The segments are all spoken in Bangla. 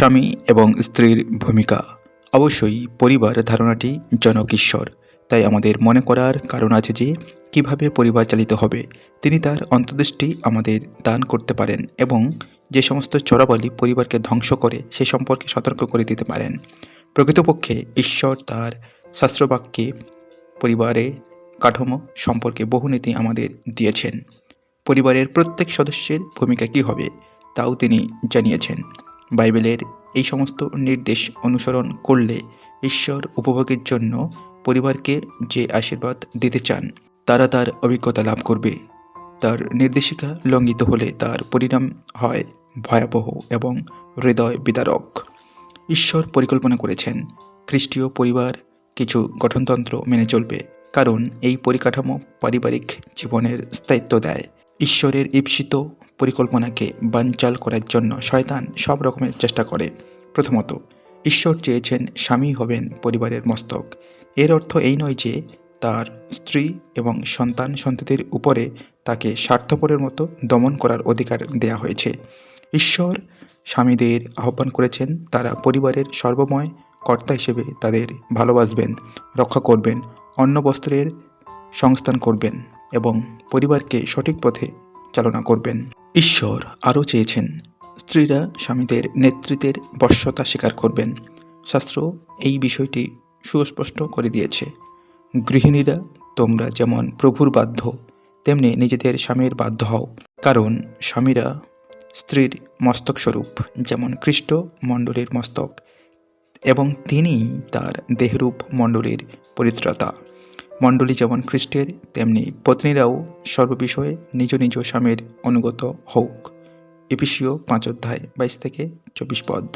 স্বামী এবং স্ত্রীর ভূমিকা। অবশ্যই পরিবার ধারণাটি জনক ঈশ্বর। তাই আমাদের মনে করার কারণ আছে যে, কীভাবে পরিবার চালিত হবে, তিনি তার অন্তর্দৃষ্টি আমাদের দান করতে পারেন এবং যে সমস্ত চোরাবালি পরিবারকে ধ্বংস করে, সে সম্পর্কে সতর্ক করে দিতে পারেন। প্রকৃতপক্ষে ঈশ্বর তার শাস্ত্রবাক্যে পরিবারে কাঠামো সম্পর্কে বহু নীতি আমাদের দিয়েছেন। পরিবারের প্রত্যেক সদস্যের ভূমিকা কী হবে, তাও তিনি জানিয়েছেন। বাইবেলের এই সমস্ত নির্দেশ অনুসরণ করলে ঈশ্বর উপভোগের জন্য পরিবারকে যে আশীর্বাদ দিতে চান, তারা তার অভিজ্ঞতা লাভ করবে। তার নির্দেশিকা লঙ্ঘিত হলে তার পরিণাম হয় ভয়াবহ এবং হৃদয় বিদারক। ঈশ্বর পরিকল্পনা করেছেন, খ্রিস্টীয় পরিবার কিছু গঠনতন্ত্র মেনে চলবে, কারণ এই পরিকাঠামো পারিবারিক জীবনের স্থায়িত্ব দেয়। ঈশ্বরের ঈপ্সিত পরিকল্পনাকে বানচাল করার জন্য শয়তান সব রকমের চেষ্টা করে। প্রথমত, ঈশ্বর চেয়েছেন স্বামী হবেন পরিবারের মস্তক। এর অর্থ এই নয় যে তার স্ত্রী এবং সন্তান সন্ততির উপরে তাকে স্বার্থপরের মতো দমন করার অধিকার দেয়া হয়েছে। ঈশ্বর স্বামীদের আহ্বান করেছেন, তারা পরিবারের সর্বময় কর্তা হিসেবে তাদের ভালোবাসবেন, রক্ষা করবেন, অন্ন বস্ত্রের সংস্থান করবেন এবং পরিবারকে সঠিক পথে চালনা করবেন। ঈশ্বর আরও চেয়েছেন, স্ত্রীরা স্বামীদের নেতৃত্বের বশ্যতা স্বীকার করবেন। শাস্ত্র এই বিষয়টি সুস্পষ্ট করে দিয়েছে। গৃহিণীরা তোমরা যেমন প্রভুর বাধ্য, তেমনি নিজেদের স্বামীর বাধ্য হও। কারণ স্বামীরা স্ত্রীর মস্তক স্বরূপ, যেমন খ্রিস্ট মণ্ডলীর মস্তক, এবং তিনি তার দেহরূপ মণ্ডলীর পরিত্রাতা। মণ্ডলী যেমন খ্রিস্টের, তেমনি পত্নীরাও সর্ববিষয়ে নিজ নিজ স্বামীর অনুগত হোক এপিসীয় পাঁচ অধ্যায় বাইশ থেকে চব্বিশ পদ।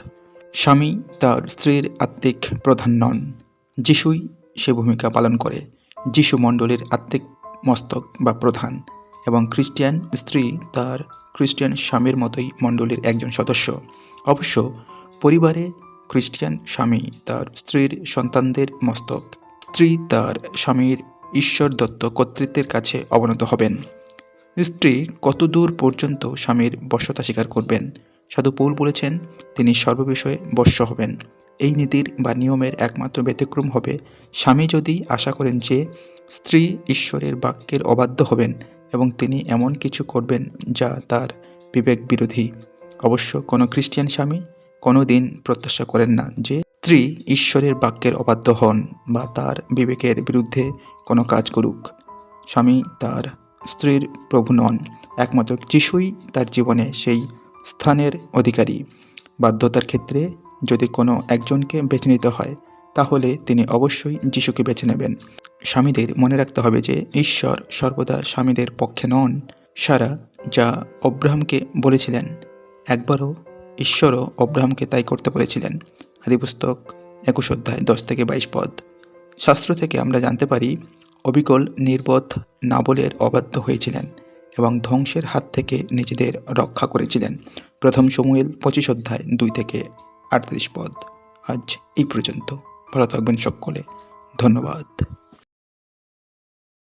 স্বামী তার স্ত্রীর আত্মিক প্রধান নন। যিশুই সে ভূমিকা পালন করে। যিশু মণ্ডলীর আত্মিক মস্তক বা প্রধান এবং খ্রিস্টিয়ান স্ত্রী তার খ্রিস্টিয়ান স্বামীর মতোই মণ্ডলীর একজন সদস্য। অবশ্য পরিবারে খ্রিস্টিয়ান স্বামী তার স্ত্রীর সন্তানদের মস্তক স্ত্রী তার স্বামীর ঈশ্বর দত্ত কর্তৃত্বের কাছে অবনত হবেন। স্ত্রী কতদূর পর্যন্ত স্বামীর বশ্যতা স্বীকার করবেন? সাধু পৌল বলেছেন, তিনি সর্ববিষয়ে বশ্য হবেন। এই নীতির বা নিয়মের একমাত্র ব্যতিক্রম হবে, স্বামী যদি আশা করেন যে স্ত্রী ঈশ্বরের বাক্যের অবাধ্য হবেন এবং তিনি এমন কিছু করবেন যা তার বিবেক বিরোধী। অবশ্য কোনো খ্রিস্টিয়ান স্বামী কোনো দিন প্রত্যাশা করেন না যে স্ত্রী ঈশ্বরের বাক্যের অবাধ্য হন বা তার বিবেকের বিরুদ্ধে কোনো কাজ করুক। স্বামী তার স্ত্রীর প্রভু নন, একমাত্র যিশুই তার জীবনে সেই স্থানের অধিকারী। বাধ্যতার ক্ষেত্রে যদি কোনো একজনকে বেছে নিতে হয়, তাহলে তিনি অবশ্যই যিশুকে বেছে নেবেন। স্বামীদের মনে রাখতে হবে যে ঈশ্বর সর্বদা স্বামীদের পক্ষে নন। সারা যা অব্রাহামকে বলেছিলেন, একবারও ঈশ্বরও অব্রাহামকে তাই করতে বলেছিলেন। আদিপুস্তক, একুশ অধ্যায়, দশ থেকে বাইশ পদ। শাস্ত্র থেকে আমরা জানতে পারি, অবিকল নির্বোধ নাবলের অবাধ্য হয়েছিলেন এবং ধ্বংসের হাত থেকে নিজেদের রক্ষা করেছিলেন। প্রথম সমুয়েল, পঁচিশ অধ্যায়, দুই থেকে আটত্রিশ পদ। আজ এই পর্যন্ত। ভালো থাকবেন সকলে। ধন্যবাদ।